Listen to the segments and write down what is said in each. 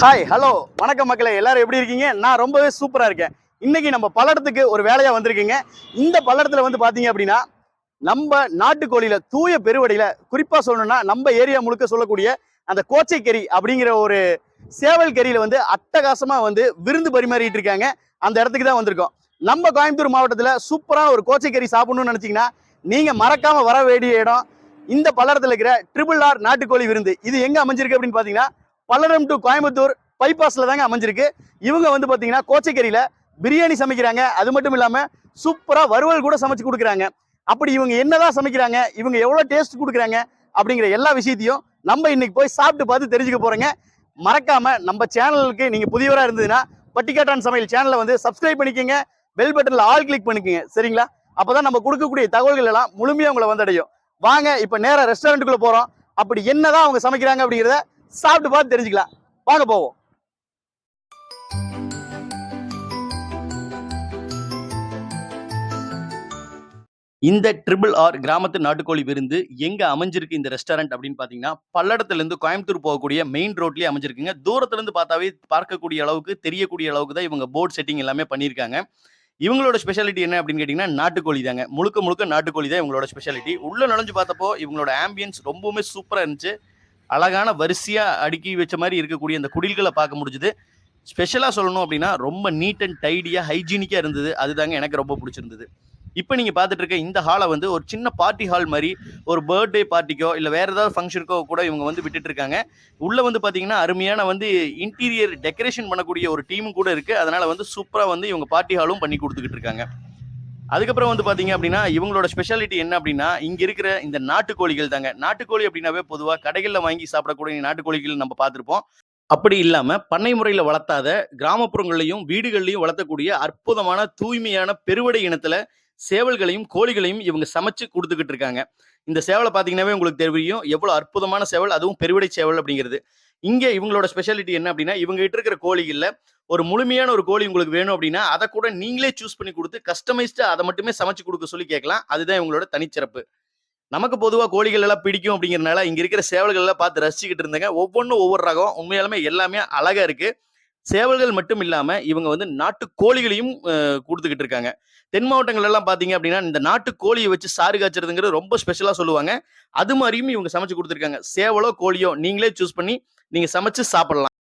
Hi hello வணக்கம் மக்களே. எல்லாரும் எப்படி இருக்கீங்க? நான் ரொம்பவே சூப்பராக இருக்கேன். இன்னைக்கு நம்ம பல்லடத்துக்கு ஒரு வேலையா வந்திருக்கீங்க. இந்த பல்லடத்துல வந்து பாத்தீங்க அப்படின்னா நம்ம நாட்டுக்கோழியில தூய பெருவடையில குறிப்பா சொல்லணும்னா நம்ம ஏரியா முழுக்க சொல்லக்கூடிய அந்த கோச்சைக்கறி அப்படிங்கிற ஒரு சேவல் கறியில வந்து அட்டகாசமா வந்து விருந்து பரிமாறிட்டு இருக்காங்க. அந்த இடத்துக்கு தான் வந்திருக்கோம். நம்ம கோயம்புத்தூர் மாவட்டத்தில் சூப்பரான ஒரு கோச்சைக்கறி சாப்பிடணும்னு நினச்சிங்கன்னா நீங்கள் மறக்காமல் வர வேண்டிய இடம் இந்த பல்லடத்தில் இருக்கிற ட்ரிபிள் ஆர் நாட்டுக்கோழி விருந்து. இது எங்கே அமைஞ்சிருக்கு அப்படின்னு பார்த்தீங்கன்னா பல்லடம் டு கோயம்புத்தூர் பைபாஸில் தாங்க அமைஞ்சிருக்கு. இவங்க வந்து பார்த்தீங்கன்னா கோச்சைக்கரியில் பிரியாணி சமைக்கிறாங்க. அது மட்டும் இல்லாமல் சூப்பராக வறுவல் கூட சமைச்சு கொடுக்குறாங்க. அப்படி இவங்க என்னதான் சமைக்கிறாங்க? இவங்க எவ்வளோ டேஸ்ட் கொடுக்குறாங்க? அப்படிங்கிற எல்லா விஷயத்தையும் நம்ம இன்னைக்கு போய் சாப்பிட்டு பார்த்து தெரிஞ்சுக்க போகிறோங்க மறக்காமல் நம்ம சேனலுக்கு நீங்கள் புதியவராக இருந்ததுன்னா பட்டிக்காட்டான் சமையல் சேனலை வந்து சப்ஸ்கிரைப் பண்ணிக்கோங்க. பெல் பட்டனில் ஆல் கிளிக் பண்ணிக்கோங்க. சரிங்களா? அப்போ தான் நம்ம கொடுக்கக்கூடிய தகவல்கள் எல்லாம் முழுமையாக உங்களை வந்தடையும். வாங்க இப்போ நேராக ரெஸ்டாரண்ட்டுக்குள்ளே போகிறோம் அப்படி என்னதான் அவங்க சமைக்கிறாங்க அப்படிங்கிறத சாப்பிட்டு பார்த்து தெரிஞ்சுக்கலாம். வாங்க போவோம். இந்த ட்ரிபிள் ஆர் கிராமத்து நாட்டுக்கோழி விருந்து எங்க அமைஞ்சிருக்கு இந்த ரெஸ்டாரண்ட் அப்படின்னு பாத்தீங்கன்னா பல்லடத்துல இருந்து கோயம்புத்தூர் போகக்கூடிய மெயின் ரோட்லயே அமைஞ்சிருக்குங்க. தூரத்துல இருந்து பார்த்தாவே பார்க்கக்கூடிய அளவுக்கு தெரியக்கூடிய அளவுக்கு தான் இவங்க போர்ட் செட்டிங் எல்லாமே பண்ணியிருக்காங்க. இவங்களோட ஸ்பெஷாலிட்டி என்ன அப்படின்னு கேட்டிங்கன்னா நாட்டுக்கோழி தாங்க. முழுக்க முழுக்க நாட்டுக்கோழி தான் இவங்களோட ஸ்பெஷாலிட்டி உள்ள நுழைஞ்சு பார்த்தப்போ இவங்களோட ஆம்பியன்ஸ் ரொம்பவுமே சூப்பராக இருந்துச்சு. அழகான வரிசையாக அடுக்கி வச்ச மாதிரி இருக்கக்கூடிய அந்த குடில்களை பார்க்க முடிஞ்சுது. ஸ்பெஷலாக சொல்லணும் அப்படின்னா ரொம்ப நீட் அண்ட் டைடியாக ஹைஜீனிக்காக இருந்தது. அதுதாங்க எனக்கு ரொம்ப பிடிச்சிருந்தது. இப்போ நீங்கள் பார்த்துட்டு இருக்க இந்த ஹாலை வந்து ஒரு சின்ன பார்ட்டி ஹால் மாதிரி ஒரு பர்த்டே பார்ட்டிக்கோ இல்லை வேறு ஏதாவது ஃபங்க்ஷனுக்கோ கூட இவங்க வந்து விட்டுட்டு இருக்காங்க. உள்ளே வந்து பார்த்தீங்கன்னா அருமையான வந்து இன்டீரியர் டெக்கரேஷன் பண்ணக்கூடிய ஒரு டீமும் கூட இருக்குது அதனால் வந்து சூப்பராக வந்து இவங்க பார்ட்டி ஹாலும் பண்ணி கொடுத்துக்கிட்டு இருக்காங்க. அதுக்கப்புறம் வந்து பாத்தீங்க அப்படின்னா இவங்களோட ஸ்பெஷாலிட்டி என்ன அப்படின்னா இங்க இருக்கிற இந்த நாட்டுக்கோழிகள் தாங்க. நாட்டுக்கோழி அப்படின்னாவே பொதுவாக கடைகளில் வாங்கி சாப்பிடக்கூடிய நாட்டுக்கோழிகள் நம்ம பார்த்துருப்போம். அப்படி இல்லாம பண்ணை முறையில வளர்த்தாத கிராமப்புறங்கள்லையும் வீடுகள்லையும் வளர்த்தக்கூடிய அற்புதமான தூய்மையான பெருவடை இனத்துல சேவல்களையும் கோழிகளையும் இவங்க சமைச்சு கொடுத்துக்கிட்டு இருக்காங்க. இந்த சேவலை பார்த்தீங்கன்னாவே உங்களுக்கு தெரியும். எவ்வளோ அற்புதமான சேவல் அதுவும் பெருவடை சேவல் அப்படிங்கிறது. இங்கே இவங்களோட ஸ்பெஷாலிட்டி என்ன அப்படின்னா இவங்க கிட்ட இருக்கிற கோழிகளில் ஒரு முழுமையான ஒரு கோழி உங்களுக்கு வேணும் அப்படின்னா அதை கூட நீங்களே சூஸ் பண்ணி கொடுத்து கஸ்டமைஸ்டாக அதை மட்டுமே சமைச்சு கொடுக்க சொல்லி கேட்கலாம். அதுதான் இவங்களோட தனிச்சிறப்பு. நமக்கு பொதுவாக கோழிகள் எல்லாம் பிடிக்கும் அப்படிங்கிறனால இங்கே இருக்கிற சேவல்கள் எல்லாம் பார்த்து ரசிச்சுக்கிட்டு இருந்தேங்க. ஒவ்வொன்றும் ஒவ்வொரு ரகம். உண்மையாலுமே எல்லாமே அழகா இருக்கு. சேவல்கள் மட்டும் இல்லாமல் இவங்க வந்து நாட்டு கோழிகளையும் கொடுத்துக்கிட்டு இருக்காங்க. தென் மாவட்டங்கள் எல்லாம் அப்படின்னா இந்த நாட்டு கோழியை வச்சு சாறு காய்ச்சறதுங்கிறது ரொம்ப ஸ்பெஷலாக சொல்லுவாங்க. அது மாதிரியும் இவங்க சமைச்சு கொடுத்துருக்காங்க. சேவலோ கோழியோ நீங்களே சூஸ் பண்ணி நீங்கள் சமைச்சு சாப்பிடலாம்.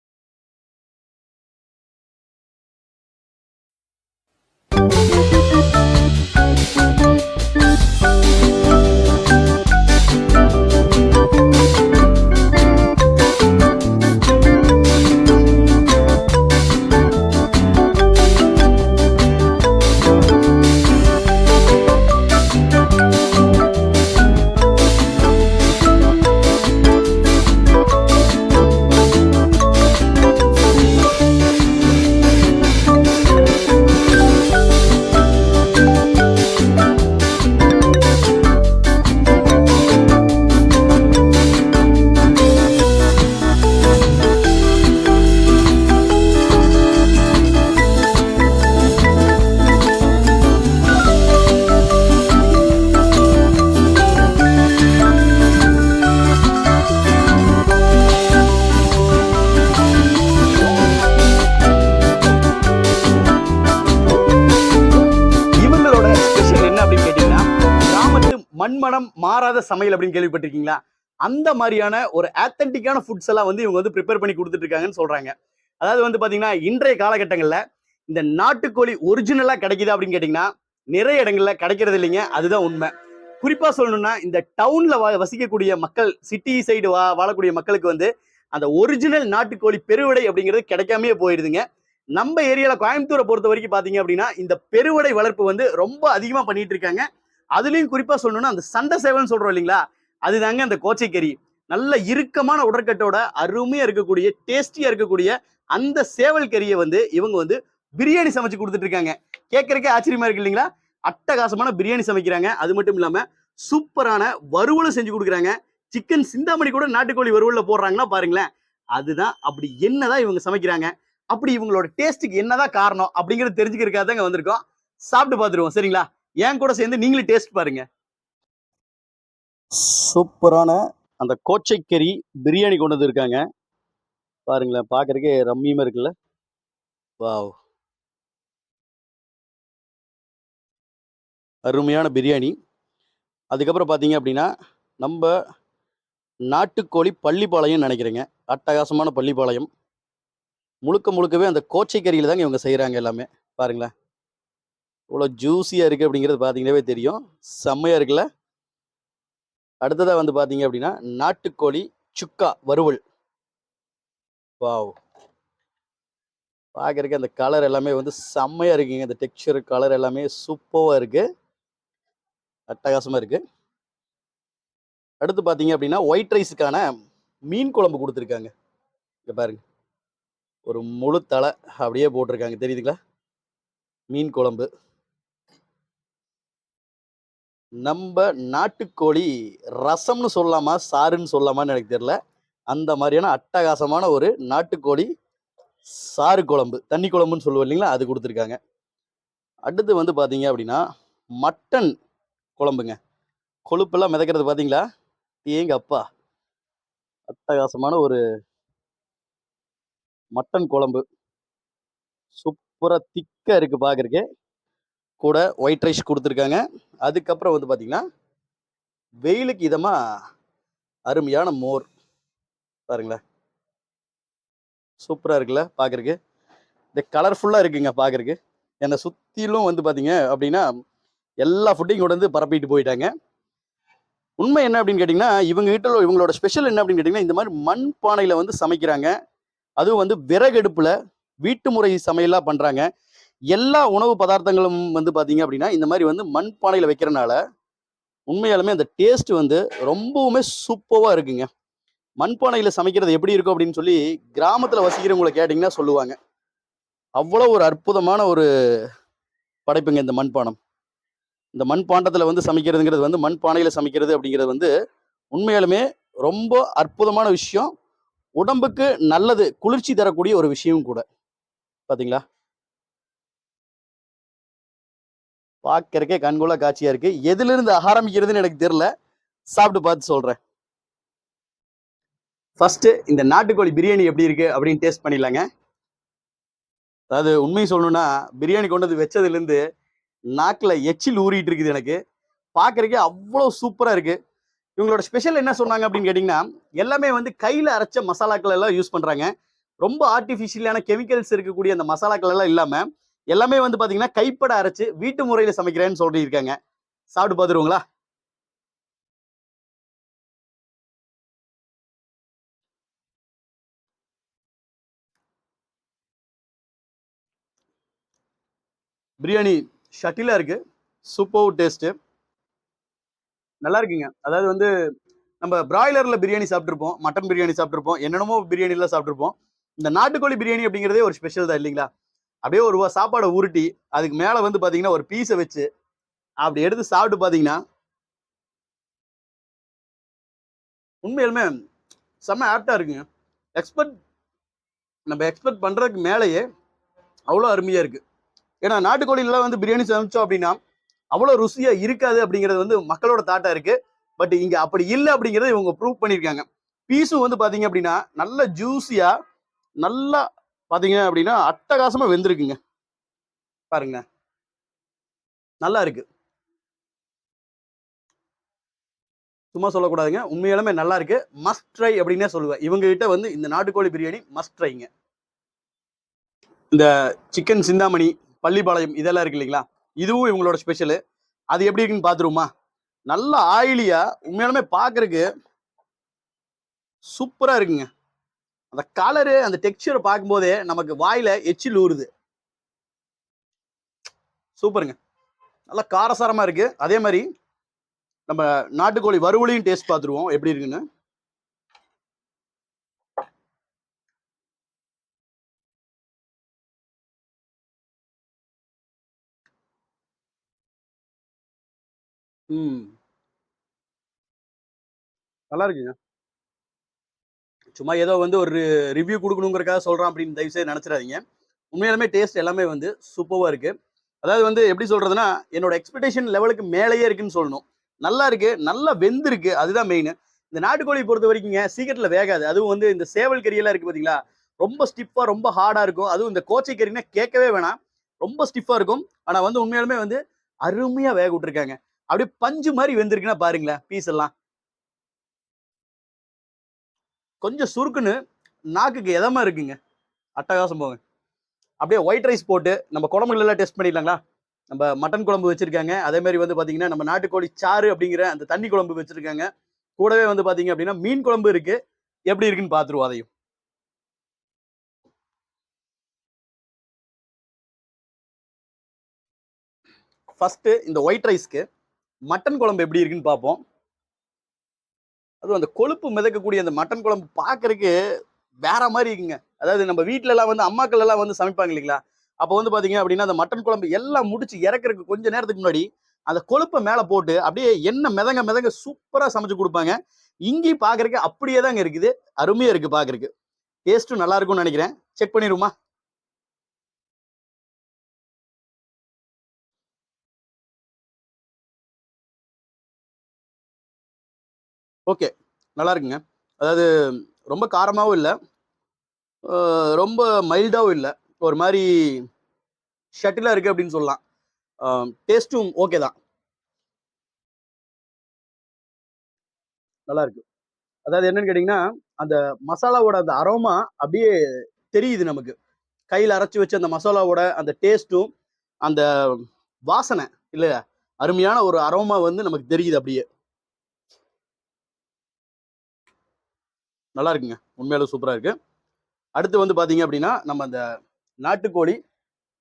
மண்மனம் மாறாத சமையல் அப்படின்னு கேள்விப்பட்டிருக்கீங்களா? அந்த மாதிரியான ஒரு ஆத்தென்டிக்கான ஃபுட்ஸ் எல்லாம் வந்து இவங்க வந்து ப்ரிப்பேர் பண்ணி கொடுத்துட்டு இருக்காங்கன்னு சொல்றாங்க. அதாவது வந்து பாத்தீங்கன்னா இன்றைய காலகட்டங்களில் இந்த நாட்டுக்கோழி ஒரிஜினலா கிடைக்குதா அப்படின்னு கேட்டீங்கன்னா நிறைய இடங்கள்ல கிடைக்கிறது இல்லைங்க. அதுதான் உண்மை. குறிப்பா சொல்லணும்னா இந்த டவுன்ல வசிக்கக்கூடிய மக்கள் சிட்டி சைடு வா வாழக்கூடிய மக்களுக்கு வந்து அந்த ஒரிஜினல் நாட்டுக்கோழி பெருவிடை அப்படிங்கிறது கிடைக்காமே போயிடுதுங்க நம்ம ஏரியால கோயம்புத்தூரை பொறுத்த வரைக்கும் பாத்தீங்க அப்படின்னா இந்த பெருவடை வளர்ப்பு வந்து ரொம்ப அதிகமா பண்ணிட்டு இருக்காங்க. அதுலேயும் குறிப்பாக சொல்லணும்னா அந்த சண்டை சேவல்னு சொல்கிறோம் இல்லைங்களா? அதுதாங்க அந்த கோச்சைக்கறி. நல்ல இறுக்கமான உடற்கட்டோட அருமையாக இருக்கக்கூடிய டேஸ்டியாக இருக்கக்கூடிய அந்த சேவல் கறியை வந்து இவங்க வந்து பிரியாணி சமைச்சு கொடுத்துட்டு இருக்காங்க. கேட்கறக்கே ஆச்சரியமா இருக்கு இல்லைங்களா? அட்டகாசமான பிரியாணி சமைக்கிறாங்க. அது மட்டும் இல்லாமல் சூப்பரான வறுவலும் செஞ்சு கொடுக்குறாங்க. சிக்கன் சிந்தாமணி கூட நாட்டுக்கோழி வறுவலில் போடுறாங்கன்னா பாருங்களேன். அதுதான் அப்படி என்னதான் இவங்க சமைக்கிறாங்க. அப்படி இவங்களோட டேஸ்ட்டுக்கு என்னதான் காரணம் அப்படிங்கிறத தெரிஞ்சுக்கிறதுக்காக தாங்க வந்திருக்கோம். சாப்பிட்டு பார்த்துருவோம். சரிங்களா? ஏன் கூட சேர்ந்து நீங்களே டேஸ்ட் பாருங்க. சூப்பரான அந்த கோச்சைக்கறி பிரியாணி கொண்டு வந்துருக்காங்க. பாருங்களேன் பார்க்கறக்கே ரம்மியமா இருக்குல்ல. வாவ். அருமையான பிரியாணி. அதுக்கப்புறம் பார்த்தீங்க அப்படின்னா நம்ம நாட்டுக்கோழி பள்ளிப்பாளையம் நினைக்கிறேங்க. அட்டகாசமான பள்ளிப்பாளையம். முழுக்க முழுக்கவே அந்த கோச்சைக்கறியில் தாங்க இவங்க செய்கிறாங்க எல்லாமே. பாருங்களேன். இவ்வளோ ஜூஸியாக இருக்குது அப்படிங்கிறது பார்த்தீங்கன்னாவே தெரியும். செம்மையாக இருக்குல்ல? அடுத்ததாக வந்து பார்த்தீங்க அப்படின்னா நாட்டுக்கோழி சுக்கா வறுவல். வாவ். பார்க்குறக்கு அந்த கலர் எல்லாமே வந்து செம்மையாக இருக்குங்க. அந்த டெக்ஸ்சர் கலர் எல்லாமே சூப்பராக இருக்குது அட்டகாசமாக இருக்குது அடுத்து பார்த்தீங்க அப்படின்னா ஒயிட் ரைஸுக்கான மீன் குழம்பு கொடுத்துருக்காங்க. இங்கே பாருங்க. ஒரு முழு தலை அப்படியே போட்டிருக்காங்க. தெரியுதுங்களா? மீன் குழம்பு. நம்ம நாட்டுக்கோழி ரசம்னு சொல்லலாமா சாருன்னு சொல்லலாமான்னு எனக்கு தெரியல. அந்த மாதிரியான அட்டகாசமான ஒரு நாட்டுக்கோழி சாறு குழம்பு தண்ணி குழம்புன்னு சொல்லுவோம் இல்லைங்களா அது கொடுத்துருக்காங்க. அடுத்து வந்து பார்த்தீங்க அப்படின்னா மட்டன் குழம்புங்க. கொழுப்பெல்லாம் மிதக்கிறது பார்த்தீங்களா? ஏங்க அப்பா. அட்டகாசமான ஒரு மட்டன் குழம்பு. சூப்பராக திக்காக இருக்குது பார்க்குறக்கே கூட ஒயிட் ரைஸ் கொடுத்துருக்காங்க. அதுக்கப்புறம் வந்து பார்த்தீங்கன்னா வெயிலுக்கு இதமாக அருமையான மோர். பாருங்களேன். சூப்பராக இருக்குல்ல பார்க்குறக்கு இந்த கலர்ஃபுல்லாக இருக்குங்க பார்க்குறக்கு என்னை சுற்றிலும் வந்து பார்த்தீங்க அப்படின்னா எல்லா ஃபுட்டையும் கொண்டு வந்து பரப்பிட்டு போயிட்டாங்க. உண்மை என்ன அப்படின்னு கேட்டிங்கன்னா இவங்க கிட்ட இவங்களோட ஸ்பெஷல் என்ன அப்படின்னு கேட்டிங்கன்னா இந்த மாதிரி மண் பானையில் வந்து சமைக்கிறாங்க. அதுவும் வந்து விறகடுப்பில் வீட்டு முறை சமையலாக பண்ணுறாங்க எல்லா உணவு பதார்த்தங்களும் வந்து பார்த்தீங்க அப்படின்னா இந்த மாதிரி வந்து மண் பானையில் வைக்கிறனால உண்மையாலுமே அந்த டேஸ்ட் வந்து ரொம்பவுமே சூப்பராக இருக்குங்க. மண்பானையில் சமைக்கிறது எப்படி இருக்கும் அப்படின்னு சொல்லி கிராமத்தில் வசிக்கிறவங்களை கேட்டிங்கன்னா சொல்லுவாங்க. அவ்வளோ ஒரு அற்புதமான ஒரு படைப்புங்க இந்த மண்பானம் இந்த மண்பாண்டத்தில் வந்து சமைக்கிறதுங்கிறது வந்து மண்பானையில் சமைக்கிறது அப்படிங்கிறது வந்து உண்மையாலுமே ரொம்ப அற்புதமான விஷயம். உடம்புக்கு நல்லது குளிர்ச்சி தரக்கூடிய ஒரு விஷயம் கூட. பார்த்தீங்களா பார்க்கறக்கே கண்கொள்ள காட்சியா இருக்கு. எதுல இருந்து ஆரம்பிக்கிறதுன்னு எனக்கு தெரியல. சாப்பிட்டு பார்த்து சொல்றேன். ஃபர்ஸ்ட் இந்த நாட்டுக்கோழி பிரியாணி எப்படி இருக்கு அப்படின்னு டேஸ்ட் பண்ணிடலாங்க. அதாவது உண்மையை சொல்லணும்னா பிரியாணி கொண்டு வந்து வச்சதுலேருந்து நாக்கில் எச்சில் ஊறிட்டு இருக்குது எனக்கு. பார்க்கறக்கே அவ்வளோ சூப்பராக இருக்கு. இவங்களோட ஸ்பெஷல் என்ன சொன்னாங்க அப்படின்னு கேட்டிங்கன்னா எல்லாமே வந்து கையில் அரைச்ச மசாலாக்கள் எல்லாம் யூஸ் பண்ணுறாங்க ரொம்ப ஆர்டிஃபிஷியலான கெமிக்கல்ஸ் இருக்கக்கூடிய அந்த மசாலாக்கள் எல்லாம் இல்லாமல் எல்லாமே வந்து பார்த்தீங்கன்னா கைப்பட அரைச்சு வீட்டு முறையில் சமைக்கிறேன்னு சொல்லியிருக்காங்க. சாப்பிட்டு பார்த்துருவோங்களா பிரியாணி ஷட்டிலாக இருக்கு. Super taste. நல்லா இருக்குங்க. அதாவது வந்து நம்ம பிராய்லரில் பிரியாணி சாப்பிட்ருப்போம் மட்டன் பிரியாணி சாப்பிட்ருப்போம் என்னென்னமோ பிரியாணிலாம் சாப்பிட்ருப்போம் இந்த நாட்டுக்கோழி பிரியாணி அப்படிங்கிறதே ஒரு ஸ்பெஷல் தான் இல்லைங்களா? அப்படியே ஒரு சாப்பாடை உருட்டி அதுக்கு மேலே வந்து பார்த்தீங்கன்னா ஒரு பீஸை வச்சு அப்படி எடுத்து சாப்பிட்டு பார்த்தீங்கன்னா உண்மையிலுமே செம்ம ஆப்டாக இருக்குங்க. எக்ஸ்பெக்ட் நம்ம எக்ஸ்பெக்ட் பண்ணுறதுக்கு மேலேயே அவ்வளோ அருமையாக இருக்குது ஏன்னா நாட்டுக்கோழிலாம் வந்து பிரியாணி சமைச்சோம் அப்படின்னா அவ்வளோ ருசியாக இருக்காது அப்படிங்கிறது வந்து மக்களோட தாட்டாக இருக்குது பட் இங்கே அப்படி இல்லை அப்படிங்கிறத இவங்க ப்ரூவ் பண்ணியிருக்காங்க. பீஸும் வந்து பார்த்தீங்க அப்படின்னா நல்ல ஜூஸியாக நல்லா பார்த்தீங்க அப்படின்னா அட்டகாசமாக வெந்திருக்குங்க. பாருங்க. நல்லா இருக்கு. சும்மா சொல்லக்கூடாதுங்க. உண்மையாலுமே நல்லா இருக்கு. மஸ்ட் ட்ரை அப்படின்னே சொல்லுவேன். இவங்க கிட்ட வந்து இந்த நாட்டுக்கோழி பிரியாணி மஸ்ட் ட்ரைங்க இந்த சிக்கன் சிந்தாமணி பள்ளிப்பாளையம் இதெல்லாம் இருக்கு இல்லைங்களா? இதுவும் இவங்களோட ஸ்பெஷலு அது எப்படி இருக்குன்னு பார்த்துருவோமா நல்ல ஆயிலியா உண்மையாலுமே பார்க்கறக்கு சூப்பராக இருக்குங்க. அந்த கலரு அந்த டெக்ஸ்சரை பார்க்கும்போதே நமக்கு வாயில எச்சில் ஊறுது. சூப்பருங்க. நல்லா காரசாரமா இருக்கு. அதே மாதிரி நம்ம நாட்டுக்கோழி வறுவலையும் டேஸ்ட் பார்த்துருவோம். எப்படி இருக்குன்னு? ம். நல்லா இருக்குங்க. சும்மா ஏதோ வந்து ஒரு ரிவ்யூ கொடுக்கணுங்கிறக்காக சொல்கிறான் அப்படின்னு தயவு செய்து நினைச்சிடாதீங்க. உண்மையாலுமே டேஸ்ட் எல்லாமே வந்து சூப்பராக இருக்குது அதாவது வந்து எப்படி சொல்கிறதுனா என்னோட எக்ஸ்பெக்டேஷன் லெவலுக்கு மேலேயே இருக்குன்னு சொல்லணும். நல்லா இருக்குது நல்லா வெந்திருக்கு அதுதான் மெயின் இந்த நாட்டுக்கோழி பொறுத்த வரைக்குங்க சீக்கிரத்தில் வேகாது. அதுவும் வந்து இந்த சேவல் கறியெல்லாம் இருக்குது பார்த்தீங்களா ரொம்ப ஸ்டிஃபாக ரொம்ப ஹார்டாக இருக்கும். அதுவும் இந்த கோச்சை கறினா கேட்கவே வேணாம். ரொம்ப ஸ்டிஃபாக இருக்கும். ஆனால் வந்து உண்மையாலுமே வந்து அருமையாக வேக விட்டுருக்காங்க. அப்படியே பஞ்சு மாதிரி வெந்திருக்குன்னா பாருங்களேன் பீஸ் எல்லாம். கொஞ்சம் சுருக்குன்னு நாக்குக்கு எதமா இருக்குங்க? அட்டகாசம் போங்க. அப்படியே ஒயிட் ரைஸ் போட்டு நம்ம குழம்புகளெல்லாம் டெஸ்ட் பண்ணிடலாங்களா? நம்ம மட்டன் குழம்பு வச்சுருக்காங்க. அதே மாதிரி வந்து பார்த்திங்கன்னா நம்ம நாட்டுக்கோழி சாறு அப்படிங்கிற அந்த தண்ணி குழம்பு வச்சுருக்காங்க. கூடவே வந்து பார்த்தீங்க அப்படின்னா மீன் குழம்பு இருக்குது எப்படி இருக்குன்னு பார்த்துருவோம் அதையும். ஃபஸ்ட்டு இந்த ஒயிட் ரைஸ்க்கு மட்டன் குழம்பு எப்படி இருக்குன்னு பார்ப்போம் அதுவும் அந்த கொழுப்பு மிதக்கக்கூடிய அந்த மட்டன் குழம்பு பார்க்கறதுக்கு வேற மாதிரி இருக்குங்க. அதாவது நம்ம வீட்டிலலாம் வந்து அம்மாக்கள் எல்லாம் வந்து சமைப்பாங்க இல்லைங்களா? அப்போ வந்து பார்த்தீங்க அப்படின்னா அந்த மட்டன் குழம்பு எல்லாம் முடிச்சு இறக்குறதுக்கு கொஞ்ச நேரத்துக்கு முன்னாடி அந்த கொழுப்பை மேலே போட்டு அப்படியே எண்ணெய் மிதங்க மிதங்க சூப்பராக சமைச்சு கொடுப்பாங்க. இங்கேயும் பார்க்குறக்கு அப்படியே தாங்க இருக்குது அருமையாக இருக்குது பார்க்குறக்கு டேஸ்ட்டும் நல்லா இருக்கும்னு நினைக்கிறேன். செக் பண்ணிடுமா ஓகே நல்லா இருக்குங்க அதாவது ரொம்ப காரமாகவும் இல்லை. ரொம்ப மைல்டாகவும் இல்லை. ஒரு மாதிரி ஷட்டிலாக இருக்குது அப்படின்னு சொல்லலாம். டேஸ்ட்டும் ஓகே தான். நல்லா இருக்கு அதாவது என்னன்னு கேட்டிங்கன்னா அந்த மசாலாவோட அந்த அரோமா அப்படியே தெரியுது நமக்கு. கையில் அரைச்சி வச்ச அந்த மசாலாவோட அந்த டேஸ்ட்டும் அந்த வாசனை இல்லையா? அருமையான ஒரு அரோமா வந்து நமக்கு தெரியுது அப்படியே நல்லா இருக்குங்க உண்மையாலும் சூப்பராக இருக்கு. அடுத்து வந்து பார்த்தீங்க அப்படின்னா நம்ம அந்த நாட்டுக்கோழி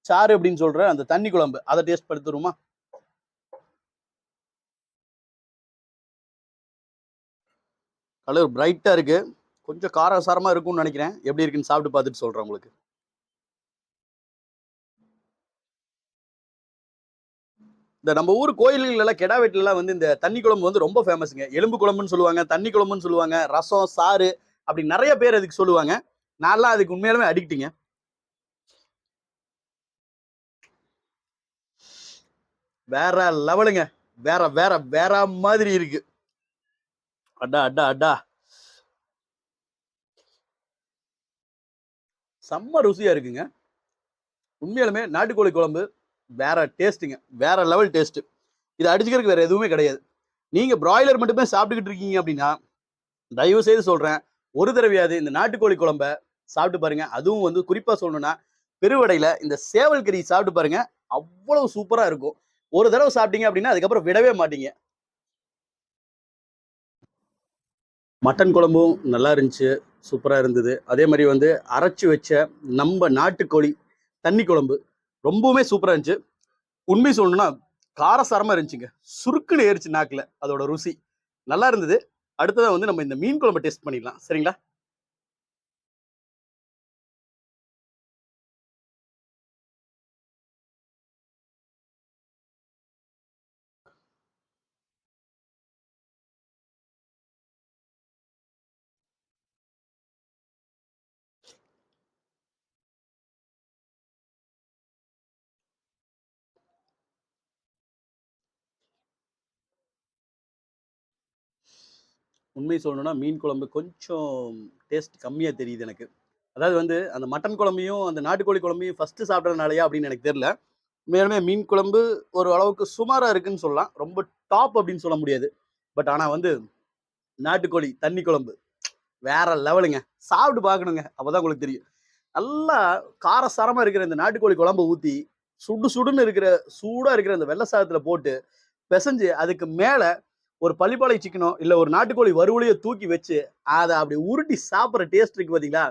சாறு அப்படின்னு சொல்ற அந்த தண்ணி குழம்பு அதை டேஸ்ட் படுத்துருமா கலர் பிரைட்டா இருக்கு. கொஞ்சம் காரசாரமா இருக்கும்னு நினைக்கிறேன். எப்படி இருக்குன்னு சாப்பிட்டு பார்த்துட்டு சொல்றேன் உங்களுக்கு. இந்த நம்ம ஊர் கோயில்கள் எல்லாம் கெடா எல்லாம் வந்து இந்த தண்ணி குழம்பு வந்து ரொம்ப ஃபேமஸுங்க எலும்பு குழம்புன்னு சொல்லுவாங்க தண்ணி குழம்புன்னு சொல்லுவாங்க ரசம் சாறு அப்படி நிறைய பேர் அதுக்கு சொல்லுவாங்க. நான்லாம் அதுக்கு உண்மையாலுமே அடிக்ட்டுங்க. வேற லெவலுங்க. வேற வேற வேற மாதிரி இருக்கு. அடா அடா அடா. செம்ம ருசியா இருக்குங்க. உண்மையாலுமே நாட்டுக்கோழி குழம்பு வேற டேஸ்ட்டுங்க வேற லெவல் டேஸ்ட்டு இது அடிச்சுக்கிறதுக்கு வேற எதுவுமே கிடையாது. நீங்கள் பிராய்லர் மட்டுமே சாப்பிட்டுக்கிட்டு இருக்கீங்க அப்படின்னா தயவு செய்து சொல்கிறேன் ஒரு தடவையாவது இந்த நாட்டுக்கோழி குழம்ப சாப்பிட்டு பாருங்க. அதுவும் வந்து குறிப்பாக சொல்லணும்னா பெருவடையில் இந்த சேவல் கறி சாப்பிட்டு பாருங்க அவ்வளவு சூப்பராக இருக்கும். ஒரு தடவை சாப்பிட்டீங்க அப்படின்னா அதுக்கப்புறம் விடவே மாட்டீங்க. மட்டன் குழம்பும் நல்லா இருந்துச்சு சூப்பராக இருந்தது. அதே மாதிரி வந்து அரைச்சி வச்ச நம்ம நாட்டுக்கோழி தண்ணி குழம்பு ரொம்பவுமே சூப்பரா இருந்துச்சு. உண்மை சொல்லணும்னா காரசாரமாக இருந்துச்சுங்க. சுருக்குன்னு ஏறிச்சு நாக்குல அதோட ருசி. நல்லா இருந்தது. அடுத்ததா வந்து நம்ம இந்த மீன் குழம்பு டெஸ்ட் பண்ணிடலாம். சரிங்களா? உண்மை சொல்லணும்னா மீன் குழம்பு கொஞ்சம் டேஸ்ட் கம்மியாக தெரியுது எனக்கு. அதாவது வந்து அந்த மட்டன் குழம்பையும் அந்த நாட்டுக்கோழி குழம்பையும் ஃபஸ்ட்டு சாப்பிட்றதுனாலயா அப்படின்னு எனக்கு தெரில உண்மையாலுமே மீன் குழம்பு ஒரு அளவுக்கு சுமாராக இருக்குன்னு சொல்லலாம். ரொம்ப டாப் அப்படின்னு சொல்ல முடியாது. பட் ஆனால் வந்து நாட்டுக்கோழி தண்ணி குழம்பு வேற லெவலுங்க. சாப்பிட்டு பார்க்கணுங்க. அப்பதான் உங்களுக்கு தெரியும். நல்லா காரசாரமாக இருக்கிற இந்த நாட்டுக்கோழி குழம்பு ஊற்றி சுடு சுடுன்னு இருக்கிற சூடாக இருக்கிற அந்த வெள்ளை சாதத்தில் போட்டு பிசைஞ்சு அதுக்கு மேலே ஒரு பள்ளிப்பாளை சிக்கனோ இல்லை ஒரு நாட்டுக்கோழி வறுவலையோ தூக்கி வச்சு அதை அப்படி உருட்டி சாப்பிட்ற டேஸ்ட் இருக்கு பார்த்தீங்களா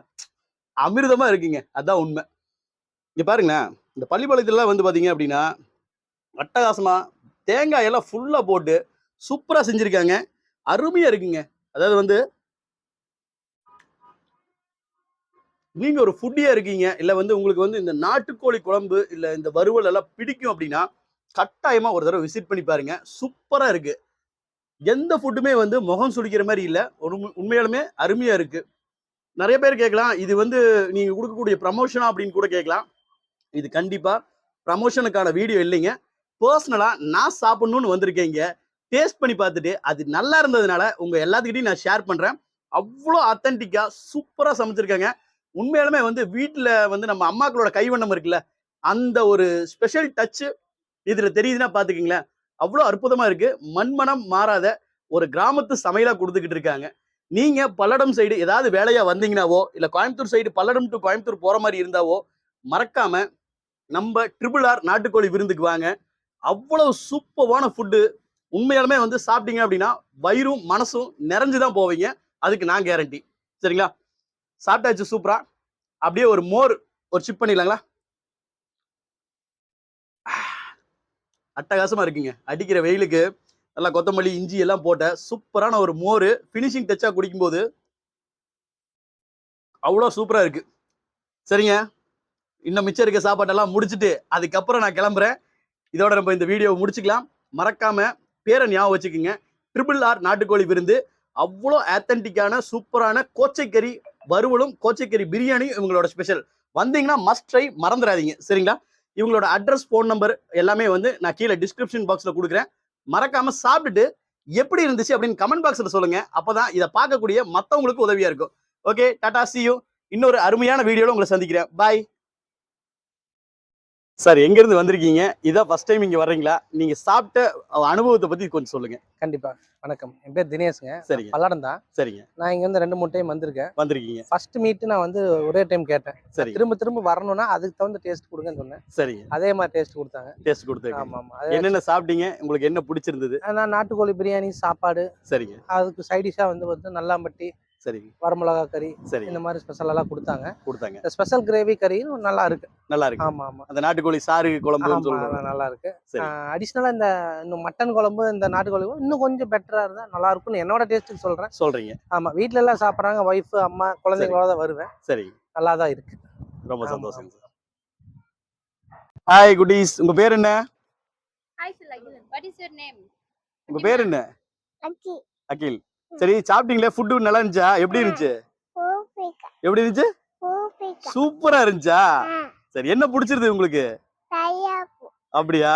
அமிர்தமா இருக்குங்க. அதான் உண்மை. இங்கே பாருங்களேன் இந்த பள்ளிப்பாளையத்துலலாம் வந்து பார்த்தீங்க அப்படின்னா அட்டகாசமாக தேங்காய் எல்லாம் ஃபுல்லாக போட்டு சூப்பராக செஞ்சுருக்காங்க. அருமையாக இருக்குங்க. அதாவது வந்து நீங்கள் ஒரு ஃபுட்டியாக இருக்கீங்க இல்லை வந்து உங்களுக்கு வந்து இந்த நாட்டுக்கோழி குழம்பு இல்லை இந்த வறுவல் எல்லாம் பிடிக்கும் அப்படின்னா கட்டாயமாக ஒரு தடவை விசிட் பண்ணி பாருங்க. சூப்பராக இருக்குது எந்த ஃபுட்டுமே வந்து முகம் சுடிக்கிற மாதிரி இல்லை. உண்மையாலுமே அருமையா இருக்கு. நிறைய பேர் கேட்கலாம் இது வந்து நீங்க கொடுக்கக்கூடிய ப்ரமோஷனா அப்படின்னு கூட கேட்கலாம். இது கண்டிப்பா ப்ரமோஷனுக்கான வீடியோ இல்லைங்க. பர்சனலா நான் சாப்பிடணும்னு வந்திருக்கேங்க. டேஸ்ட் பண்ணி பார்த்துட்டு அது நல்லா இருந்ததுனால உங்க எல்லாத்துக்கிட்டையும் நான் ஷேர் பண்றேன். அவ்வளோ அத்தன்டிக்கா சூப்பரா சமைச்சிருக்காங்க. உண்மையாலுமே வந்து வீட்டில் வந்து நம்ம அம்மாக்களோட கைவண்ணம் இருக்குல்ல அந்த ஒரு ஸ்பெஷல் டச்சு இதில் தெரியுதுன்னா பார்த்துக்கிங்களேன். அவ்வளோ அற்புதமாக இருக்குது மண்மனம் மாறாத ஒரு கிராமத்து சமையலாக கொடுத்துக்கிட்டு இருக்காங்க. நீங்கள் பல்லடம் சைடு ஏதாவது வேலையாக வந்தீங்கனாவோ இல்லை கோயம்புத்தூர் சைடு பல்லடம் டு கோயம்புத்தூர் போகிற மாதிரி இருந்தாவோ மறக்காமல் நம்ம ட்ரிபிள் ஆர் நாட்டுக்கோழி விருந்துக்கு வாங்க. அவ்வளவு சூப்பரான ஃபுட்டு உண்மையாலுமே வந்து சாப்பிட்டீங்க அப்படின்னா வயிறும் மனசும் நிறைஞ்சு தான் போவீங்க. அதுக்கு நான் கேரண்டி சரிங்களா? சாப்பிட்டாச்சு சூப்பரா அப்படியே ஒரு மோர் ஒரு சிப் பண்ணிடலாங்களா? அட்டகாசமா இருக்குங்க. அடிக்கிற வெயிலுக்கு நல்லா கொத்தமல்லி இஞ்சி எல்லாம் போட்ட சூப்பரான ஒரு மோர். ஃபினிஷிங் டச்சாக குடிக்கும்போது அவ்வளோ சூப்பராக இருக்கு. சரிங்க. இன்னும் மிச்சம் இருக்க சாப்பாட்டெல்லாம் முடிச்சுட்டு அதுக்கப்புறம் நான் கிளம்புறேன். இதோட நம்ம இந்த வீடியோவை முடிச்சுக்கலாம். மறக்காம பேரை ஞாபகம் வச்சுக்கோங்க. ட்ரிபிள் ஆர் நாட்டுக்கோழி விருந்து. அவ்வளோ ஆத்தன்டிக்கான சூப்பரான கோச்சைக்கறி வறுவலும் கோச்சைக்கறி பிரியாணியும் இவங்களோட ஸ்பெஷல் வந்தீங்கன்னா மஸ்ட் ட்ரை மறந்துடாதீங்க. சரிங்களா? இவங்களோட அட்ரஸ் ஃபோன் நம்பர் எல்லாமே வந்து நான் கீழே டிஸ்கிரிப்ஷன் பாக்ஸில் கொடுக்குறேன். மறக்காம சாப்பிட்டுட்டு எப்படி இருந்துச்சு அப்படின்னு கமெண்ட் பாக்ஸில் சொல்லுங்க. அப்போதான் இதை பார்க்கக்கூடிய மற்றவங்களுக்கு உதவியா இருக்கும். ஓகே டாடா சியூ இன்னொரு அருமையான வீடியோவில் உங்களை சந்திக்கிறேன். பாய் சார் எங்க இருந்து வந்திருக்கீங்க? இதான் ஃபர்ஸ்ட் டைம் இங்க வர்றீங்களா? நீங்க சாப்பிட்ட அனுபவத்தை பத்தி கொஞ்சம் சொல்லுங்க. கண்டிப்பா. வணக்கம். என் பேர் தினேஷுங்க. சரிங்க. பல்லடம் தான் சரிங்க. நான் இங்க வந்து ரெண்டு மூணு டைம் வந்திருக்கேன். வந்திருக்கீங்க. ஃபர்ஸ்ட் மீட் நான் வந்து ஒரே டைம் கேட்டேன். சரிங்க. திரும்ப திரும்ப வரணும்னா அதுக்கு தகுந்த டேஸ்ட் கொடுங்கன்னு சொன்னேன். சரிங்க. அதே மாதிரி டேஸ்ட் கொடுத்தாங்க. டேஸ்ட் கொடுத்துருக்கீங்க. ஆமா ஆமா. அது என்னென்ன சாப்பிட்டீங்க? உங்களுக்கு என்ன பிடிச்சிருந்தது? நான் நாட்டுக்கோழி பிரியாணி சாப்பாடு. சரிங்க. அதுக்கு சைடிஷா வந்து வந்து நல்லாம்பட்டி சரிங்க வரமிளகா கறி சரிங்க இந்த மாதிரி ஸ்பெஷல் எல்லாம் கொடுத்தாங்க. கொடுத்தாங்க. இந்த ஸ்பெஷல் கிரேவி கறியும் நல்லா இருக்கு. நல்லா இருக்கு. ஆமா ஆமா. அந்த நாட்டுக்கோழி சாறு சொல்லுவாங்க. நல்லா இருக்கு. சரி. அடிஷ்னலா இந்த இன்னும் மட்டன் குழம்பு இந்த நாட்டுக்கோழி குழம்பு இன்னும் கொஞ்சம் பெட்டரா இருந்தா நல்லா இருக்கும்னு என்னோட டேஸ்ட்டுக்கு சொல்றேன். சொல்றீங்க. ஆமா வீட்ல எல்லாம் சாப்பிடுறாங்க ஒய்ஃப் அம்மா குழந்தைங்களோட தான் வருவேன். சரிங்க நல்லா தான் இருக்கு. ரொம்ப சந்தோஷம் சார் ஹாய் குட்டீஸ் உங்க பேர் என்ன? Name? உங்க பேர் என்ன? அகில். சரி சாப்பிட்டீங்களே? ஃபுட்டு நல்லா இருந்துச்சா? எப்படி இருந்துச்சு? எப்படி இருந்துச்சு? சூப்பரா இருந்துச்சா? சரி என்ன பிடிச்சிருது உங்களுக்கு? அப்படியா?